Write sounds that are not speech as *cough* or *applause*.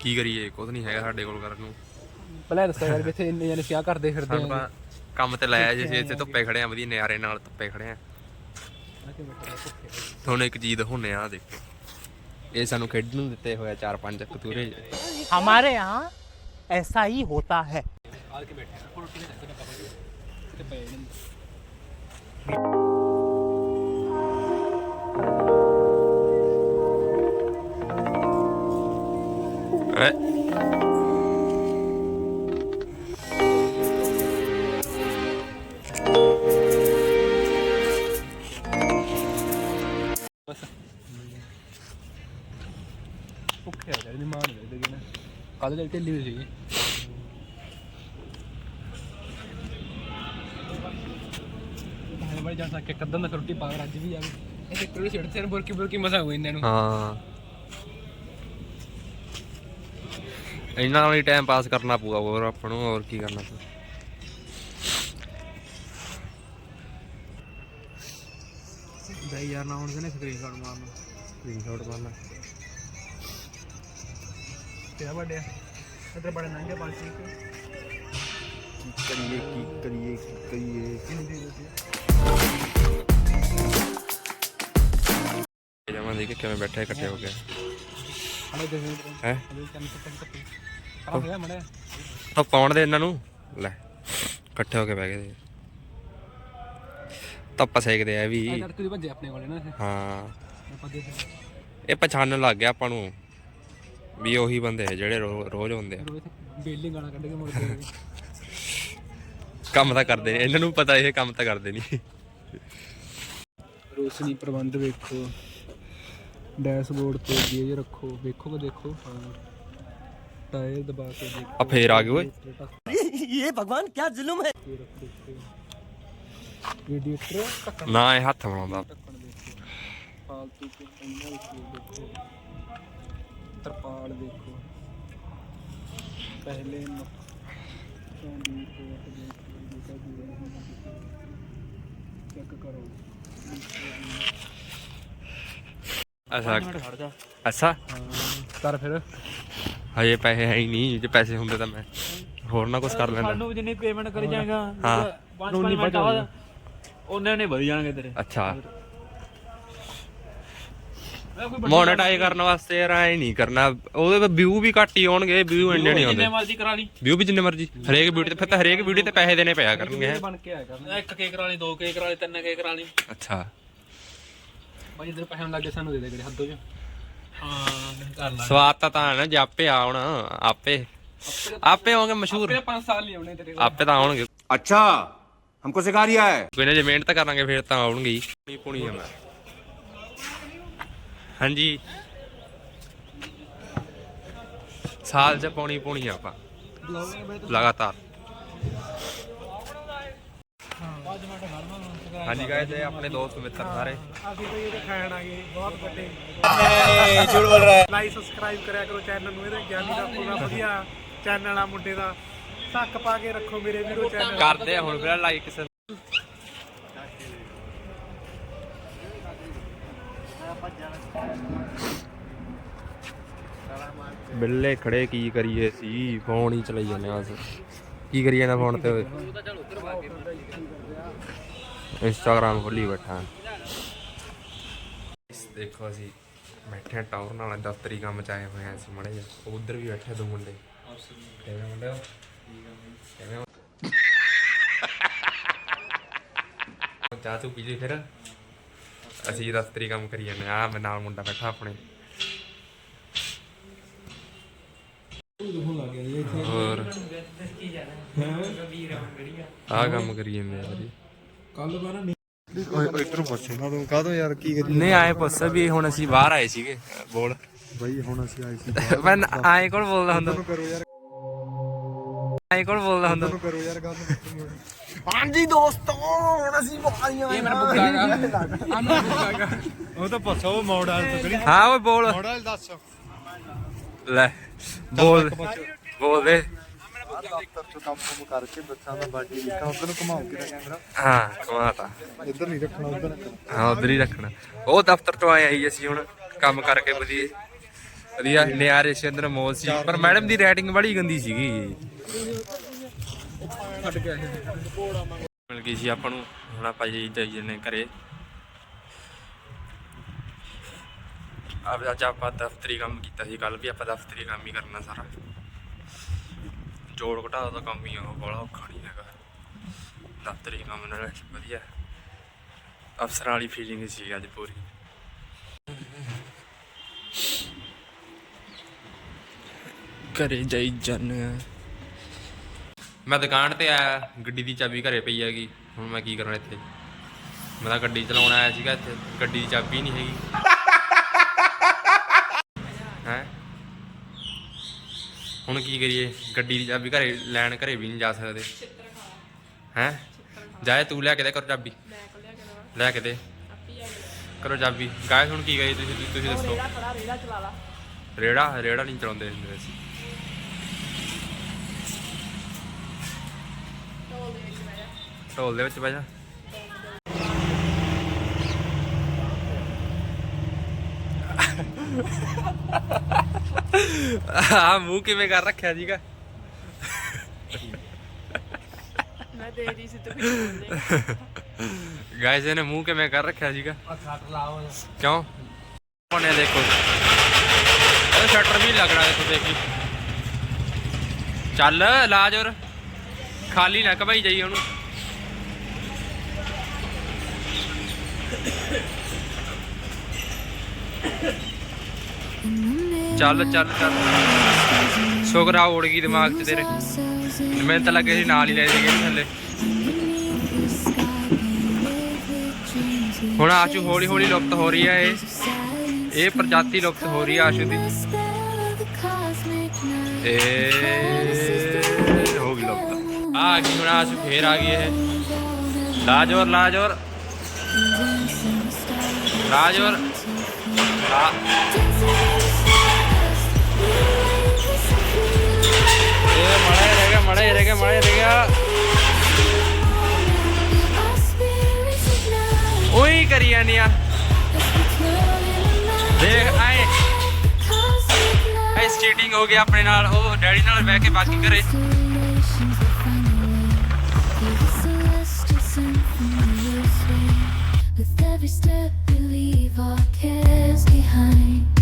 ਕੀ ਕਰੀਏ ਕੁਝ ਨਹੀਂ ਹੈਗਾ ਸਾਡੇ ਕੋਲ ਕਰਨ ਨੂੰ ਪਹਿਲਾਂ ਦੱਸਿਆ ਯਾਰ ਵੀ ਇੱਥੇ ਇੰਨੇ ਜਣੇ ਕਿਆ ਕਰਦੇ ਫਿਰਦੇ ਸਾਨੂੰ ਤਾਂ ਕੰਮ ਤੇ ਲਾਇਆ ਜੇ ਅਸੀਂ ਇੱਥੇ ਧੁੱਪੇ ਖੜੇ ਆ ਵਧੀਆ ਨਿਆਰੇ ਨਾਲ ਧੁੱਪੇ ਖੜੇ ਆ ਤੁਹਾਨੂੰ ਇੱਕ ਚੀਜ਼ ਦਿਖਾਉਂਦੇ ਆ ਆਹ ਦੇਖੋ ਇਹ ਸਾਨੂੰ ਖੇਡਣ ਨੂੰ ਦਿੱਤੇ ਹੋਇਆ ਚਾਰ ਪੰਜ ਕਤੂਰੇ हमारे यहाँ ऐसा ही होता है ਆ ਕੇ ਬੈਠੇ ਆ ਰੋਟੀ ਦੇ ਚੱਕਰ ਪਾ ਤੇ ਪਏ ਨੇ ਭੁੱਖੇ ਹੋ। ਜਾਂਦੇ ਮਾਂ ਨਹੀਂ ਦੇ ਨਾ ਕੱਲ ਦੇ ਢਿੱਲੀ ਹੋਈ ਸੀ ਹਾਂ ਬੜੀ ਜਾਨ ਸੱਕ ਕੱਦਾਂ ਦਾ ਰੋਟੀ ਪਾ ਅੱਜ ਵੀ ਆਵੇ ਇਹ ਤੇ ਕਰੋ ਤੇ ਬੁਰਕੀ ਬੁਰਕੀ ਮਸਾ ਹੋਈ ਇਹਨਾਂ ਨੂੰ ਹਾਂ ਇਹਨਾਂ ਨਾਲ ਹੀ ਟਾਈਮ ਪਾਸ ਕਰਨਾ ਪਊਗਾ, ਹੋਰ ਆਪਾਂ ਨੂੰ ਹੋਰ ਕੀ ਕਰਨਾ ਪਊ। ਬਈ ਯਾਰ ਨਾ ਹੁਣ ਕਿਨੇ ਸਕਰੀਨਸ਼ਾਟ ਮਾਰਨਾ? ਸਕਰੀਨਸ਼ਾਟ ਮਾਰਨਾ। ਤੇਰਾ ਵੱਡਿਆ ਇਧਰ ਬੜੇ ਨੰਗੇ ਬਾਲਟੀ ਕਰੀਏ ਕੀ ਕਰੀਏ ਕੀ ਕਰੀਏ ਕਿੰਨੀ ਦੇ ਦਿੱਤੀ ਜਮਾਂ ਦੇਖੇ ਕਿਵੇਂ ਬੈਠੇ ਇਕੱਠੇ ਹੋ ਗਏ ਹਲੇ ਦੇ ਹੈ? ਤੇ ਆ ਮੜਿਆ ਤਾਂ ਪਾਉਣ ਦੇ ਇਹਨਾਂ ਨੂੰ? ਲੈ ਇਕੱਠੇ ਹੋ ਕੇ ਬਹਿ ਗਏ। ਧੱਪਾ ਸੇਕਦੇ ਆ ਵੀ। ਇਹ। ਪਛਾਣਨ ਲੱਗ ਗਿਆ ਆਪਾਂ ਨੂੰ ਵੀ ਉਹੀ ਬੰਦੇ ਆ ਜਿਹੜੇ ਰੋਜ਼ ਹੁੰਦੇ ਆ। ਕੰਮ ਤਾਂ ਕਰਦੇ ਨੇ ਇਹਨਾਂ ਨੂੰ ਪਤਾ ਇਹ ਕੰਮ ਤਾਂ ਕਰਦੇ ਨਹੀਂ। ਰੋਸ਼ਨੀ ਪ੍ਰਬੰਧ ਵੇਖੋ ਡੈਸ਼ਬੋਰਡ ਤੇ ਗੇਜ ਰੱਖੋ ਵੇਖੋ ਕਿ ਦੇਖੋ ਟਾਇਰ ਦਬਾ ਕੇ ਦੇਖੋ। ਆ ਫੇਰ ਆ ਗਏ ਓਏ। *laughs* ਇਹ ਭਗਵਾਨ ਕੀ ਜ਼ੁਲਮ ਹੈ? ਰੇਡੀਏਟਰ ਨਾ ਇਹ ਹੱਥ ਬਣਾਉਂਦਾ। ਫਾਲਤੂ ਕੇ ਪੈਨਲ ਕੀ ਦੇਖੋ। ਤਰਪਾਲ ਦੇਖੋ। ਪਹਿਲੇ ਮੱਖਾਂ ਦੀ ਕੋਟ ਦੇਖੋ ਜਿਹੜਾ ਜੁੜਾ ਚੈੱਕ ਕਰੋ। ਅੱਛਾ। ਅੱਛਾ। ਕਰ ਫਿਰ। ਹਜੇ ਪੈਸੇ ਹੈ ਹੀ ਨਹੀਂ ਜੇ ਪੈਸੇ ਹੁੰਦੇ ਤਾਂ ਮੈਂ ਹੋਰ ਨਾ ਕੁਝ ਕਰ ਲੈਂਦਾ। ਸਾਨੂੰ ਜਿੰਨੀ ਪੇਮੈਂਟ ਕਰੀ ਜਾਏਗਾ ਹਾਂ। ਪੰਜ ਪੰਜ ਮਿੰਟ ਬਾਅਦ ਉਹਨੇ ਨੇ ਵਧੀ ਜਾਣਗੇ ਤੇਰੇ। ਅੱਛਾ। ਮੋਨਟਾਈਜ਼ ਕਰਨ ਵਾਸਤੇ ਯਾਰ ਐ ਨਹੀਂ ਕਰਨਾ। ਉਹਦੇ ਤੇ ਵਿਊ ਵੀ ਘੱਟ ਹੀ ਆਉਣਗੇ ਵਿਊ ਇੰਨੇ ਨਹੀਂ ਆਉਂਦੇ। ਜਿੰਨੇ ਮਰਜ਼ੀ ਕਰਾ ਲਈ। ਵਿਊ ਵੀ ਜਿੰਨੇ ਮਰਜ਼ੀ। ਹਰੇਕ ਵੀਡੀਓ ਤੇ ਫਿਰ ਤਾਂ ਹਰੇਕ ਵੀਡੀਓ ਤੇ ਪੈਸੇ ਦੇਣੇ ਪਿਆ ਕਰਨਗੇ। ਇੱਕ ਕੇ ਕਰਾ ਲਈ ਦੋ ਕੇ ਕਰਾ ਲਈ ਤਿੰਨ ਕੇ ਕਰਾ ਲਈ। ਅੱਛਾ। ਭਾਈ ਇਧਰ ਪੈਸੇ ਲੱਗੇ ਸਾਨੂੰ ਦੇ ਦੇ ਕਿਹੜੇ ਹੱਦੋਂ ਚ ਹਾਂ ਕਰ ਲਾ ਸਵਾਦ ਤਾਂ ਤਾਂ ਨਾ ਜਾਪੇ ਆਉਣ ਆਪੇ। ਆਪੇ ਹੋਣਗੇ ਮਸ਼ਹੂਰ। ਆਪੇ 5 ਸਾਲ ਨਹੀਂ ਆਉਣੇ ਤੇਰੇ ਆਪੇ ਤਾਂ ਆਉਣਗੇ। ਅੱਛਾ। हमको सिखा रिया है ਕੋਈ ਨਾ ਜੇ ਮਿਹਨਤ ਕਰਾਂਗੇ ਫਿਰ ਤਾਂ ਆਉਣਗੇ ਹੀ ਪੁਣੀ ਪੁਣੀ ਆ ਮੈਂ ਹਾਂਜੀ ਸਾਲ ਚ ਪੌਣੀ ਪੌਣੀ ਆ ਆਪਾਂ ਲਗਾਤਾਰ ਹਾਂਜੀ ਗਾਇਸ ਇਹ ਆਪਣੇ ਦੋਸਤ ਮਿੱਤਰ ਸਾਰੇ ਅਸੀਂ ਤਾਂ ਇਹਦੇ ਫੈਨ ਆ ਗਏ ਬਹੁਤ ਵੱਡੇ ਲਾਈਕ ਸਬਸਕ੍ਰਾਈਬ ਕਰਿਆ ਕਰੋ ਚੈਨਲ ਨੂੰ ਇਹਦੇ ਗਿਆਨੀ ਦਾ ਪੂਰਾ ਵਧੀਆ ਚੈਨਲ ਆ ਮੁੰਡੇ ਦਾ ਧੱਕ ਪਾ ਕੇ ਰੱਖੋ ਮੇਰੇ ਵੀਡੀਓ ਚੈਨਲ। ਕਰਦੇ ਆ ਹੁਣ ਫਿਰ ਲਾਈਕ ਬਿੱਲੇ ਖੜੇ ਕੀ ਕਰੀਏ ਸੀ? ਫੋਨ ਹੀ ਚਲਾਈ ਜਾਂਦੇ ਆ ਕੀ ਕਰੀਏ ਨਾ ਫੋਨ ਤੇ ਓਏ? ਇੰਸਟਾਗ੍ਰਾਮ ਖੋਲੀ ਬੈਠਾ। ਇਸ ਦੇਖੋ ਅਸੀਂ ਬੈਠੇ ਟਾਵਰ ਨਾਲ ਦਫ਼ਤਰੀ ਕੰਮ ਚ ਆਏ ਹੋਏ ਆ ਅਸੀਂ ਮੜੇ ਉਧਰ ਵੀ ਬੈਠੇ ਦੋ ਮੁੰਡੇ। ਕਿਵੇਂ ਮੁੰਡੇ ਚਾਹ ਤੂੰ ਪੀ ਲਈ ਫਿਰ। ਅਸੀਂ ਦਫ਼ਤਰੀ ਕੰਮ ਕਰੀ ਜਾਂਦੇ ਆ ਮੈਂ ਨਾਲ ਮੁੰਡਾ ਬੈਠਾ ਆਪਣੇ। ਹੋਰ। ਆ ਕੰਮ ਕਰੀ ਜਾਂਦੇ ਆ ਜੀ ਇਧਰੋਂ ਪੁੱਛ ਨਾ ਤੂੰ। ਕਾਹਦੋਂ ਯਾਰ ਕੀ ਕਰੀ ਨਹੀਂ ਆਏ ਪੁੱਛ ਵੀ ਹੁਣ ਅਸੀਂ ਬਾਹਰ ਆਏ ਸੀਗੇ। ਬੋਲ। ਬਈ ਹੁਣ ਅਸੀਂ ਆਏ ਸੀ ਮੈਂ ਆਏ ਕੋਲ ਬੋਲਦਾ ਹੁੰਦਾ? ਕਰੋ ਯਾਰ। ਆਏ ਕੋਲ ਬੋਲਦਾ ਹੁੰਦਾ? ਕਰੋ ਯਾਰ ਗੱਲ ਇਹ ਮੇਰਾ ਬੁੱਗਾ ਹੈਗਾ। ਆ ਮੇਰਾ ਬੁੱਗਾ ਹੈਗਾ। ਉਹ ਤਾਂ ਪੁੱਛੋ ਮੋਡਲ ਤੋਂ ਕਿਹੜੀ? ਹਾਂ ਓਏ ਬੋਲ। ਮੋਡਲ ਦੱਸ। ਲੈ ਬੋਲ। ਬੋਲ ਦੇ। ਦਫ਼ਤਰ ਤੋਂ ਕੰਮ ਕੰਮ ਕਰਕੇ ਬੱਚਾ ਦਾ ਬਾਡੀ ਲਿਖਾ ਉਧਰ ਨੂੰ ਕਿਹਦਾ ਕੈਮਰਾ ਹਾਂ ਕਮਾਤਾ ਇੱਧਰ ਨਹੀਂ ਰੱਖਣਾ ਉਧਰ ਰੱਖਣਾ। ਹਾਂ ਉਧਰ ਹੀ ਰੱਖਣਾ। ਉਹ ਦਫ਼ਤਰ ਤੋਂ ਆਏ ਆਈ ਅਸੀਂ ਹੁਣ ਕੰਮ ਕਰਕੇ ਵਧੀਆ। ਵਧੀਆ, ਨਿਆਰੇ ਸਿੰਦਰ ਮੋਲ ਸੀ। ਪਰ ਮੈਡਮ ਦੀ ਰਾਈਟਿੰਗ ਬੜੀ ਗੰਦੀ ਸੀਗੀ। ਛੱਡ ਕੇ ਮਿਲ ਗਈ ਸੀ ਆਪਾਂ ਨੂੰ। ਹੁਣ ਆਪਾਂ ਜੀ ਜਾਈ ਨੇ ਘਰੇ। ਅੱਜ ਆਪਾਂ ਦਫ਼ਤਰੀ ਕੰਮ ਕੀਤਾ ਸੀ। ਕੱਲ ਵੀ ਆਪਾਂ ਦਫ਼ਤਰੀ ਕੰਮ ਹੀ ਕਰਨਾ ਸਾਰਾ। ਜੋੜ ਘਟਾ ਦਾ ਕੰਮ ਹੀ ਆ ਬੜਾ ਔਖਾ ਨਹੀਂ ਹੈਗਾ। ਦਫ਼ਤਰੀ ਕੰਮ ਨਾਲ ਵਧੀਆ। ਅਫਸਰਾਂ ਵਾਲੀ ਫੀਲਿੰਗ ਸੀ ਅੱਜ ਪੂਰੀ। ਘਰੇ ਜਾਈ ਜਾਂਦੇ ਆ ਮੈਂ ਦੁਕਾਨ ਤੇ ਆਇਆ ਗੱਡੀ ਦੀ ਚਾਬੀ ਘਰੇ ਪਈ ਹੈਗੀ। ਹੁਣ ਮੈਂ ਕੀ ਕਰਾਂ ਇੱਥੇ? ਮੈਂ ਤਾਂ ਗੱਡੀ ਚਲਾਉਣ ਆਇਆ ਸੀਗਾ ਇੱਥੇ। ਗੱਡੀ ਦੀ ਚਾਬੀ ਨਹੀਂ ਹੈਗੀ। ਹੈ? ਹੁਣ ਕੀ ਕਰੀਏ? ਗੱਡੀ ਦੀ ਚਾਬੀ ਘਰੇ ਲੈਣ ਘਰੇ ਵੀ ਨਹੀਂ ਜਾ ਸਕਦੇ। ਹੈ? ਜਾਏ ਤੂੰ ਲਿਆ ਕੇ ਦੇ ਕਰੋ ਚਾਬੀ। ਲੈ ਕੇ ਦੇ। ਕਰੋ ਚਾਬੀ। ਗਾਇਸ ਹੁਣ ਕੀ ਕਰੀਏ ਤੁਸੀਂ? ਤੁਸੀਂ ਦੱਸੋ। ਰੇੜਾ? ਰੇੜਾ ਨਹੀਂ ਚਲਾਉਂਦੇ ਹੁੰਦੇ ਅਸੀਂ। ਢੋਲ ਦੇ ਵਿੱਚ ਬਹਿ ਜਾ ਆ ਮੂੰਹ ਕਿਵੇਂ ਕਰ ਰੱਖਿਆ ਸੀਗਾ ਮੈਂ ਦੇ ਰਹੀ ਸੀ ਤੂੰ ਕੁਝ ਬੋਲਦੇ ਗਾਇਸ ਇਹਨੇ ਮੂੰਹ ਕਿਵੇਂ ਕਰ ਰੱਖਿਆ ਸੀਗਾ ਕਿਉਂ ਉਹਨੇ ਦੇਖੋ ਇਹ ਸ਼ਟਰ ਵੀ ਲੱਗਣਾ ਦੇਖੋ ਦੇਖੀ ਚੱਲ ਲਾ ਜੋਰ ਖਾਲੀ ਨਾ ਕਮਾਈ ਜਾਈ ਉਹਨੂੰ ਚੱਲ ਚੱਲ ਚੱਲ। ਸ਼ੁਕਰਾ, ਉੜ ਗਈ ਦਿਮਾਗ 'ਚ ਤੇਰੇ। ਮੈਨੂੰ ਤਾਂ ਲੱਗੇ ਸੀ ਨਾਲ ਹੀ ਲੈ ਜਾਈਏ ਥੱਲੇ। ਹੁਣ ਆਸ਼ੂ ਹੌਲੀ ਹੌਲੀ ਲੁਪਤ ਹੋ ਰਹੀ ਹੈ ਇਹ। ਇਹ ਪ੍ਰਜਾਤੀ ਲੁਪਤ ਹੋ ਰਹੀ ਹੈ ਆਸ਼ੂ ਦੀ। ਇਹ ਹੋ ਗਈ ਲੁਪਤ। ਆ ਗਈ ਹੁਣ ਆਸ਼ੂ, ਫੇਰ ਆ ਗਈ ਇਹ। ਲਾਜੋਰ ਲਾਜੋਰ। ਰਾਜ ਜੋਰ ਇਹ ਮੜਾ ਰਹਿ ਗਿਆ, ਮੜਾ ਰਹਿ ਗਿਆ, ਮੜਾ ਰਹਿ ਗਿਆ। ਉਹੀ ਕਰੀ ਜਾਂਦੀ ਆ। ਦੇਖ, ਆਏ। ਐ ਚੀਟਿੰਗ ਹੋ ਗਿਆ ਆਪਣੇ ਨਾਲ, ਉਹ ਡੈਡੀ ਨਾਲ ਬਹਿ ਕੇ ਬਾਕੀ ਕਰੇ every step we leave our cares behind.